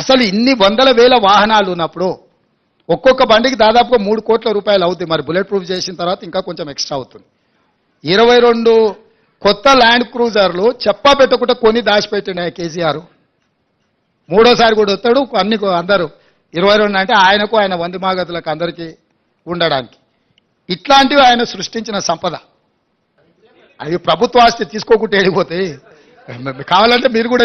అసలు ఇన్ని వందల వేల వాహనాలు ఉన్నప్పుడు ఒక్కొక్క బండికి దాదాపుగా మూడు కోట్ల రూపాయలు అవుతాయి మరి బుల్లెట్ ప్రూఫ్ చేసిన తర్వాత ఇంకా కొంచెం ఎక్స్ట్రా అవుతుంది. ఇరవై రెండు కొత్త ల్యాండ్ క్రూజర్లు చెప్పా పెట్టకుండా కొని దాచిపెట్టిన కేసీఆర్. మూడోసారి కూడా వస్తాడు. అన్ని అందరూ ఇరవై రెండు అంటే ఆయనకు ఆయన వంది మాగతులకు అందరికీ ఉండడానికి. ఇట్లాంటివి ఆయన సృష్టించిన సంపద. అది ప్రభుత్వ ఆస్తి తీసుకోకుండా వెళ్ళిపోతే కావాలంటే మీరు కూడా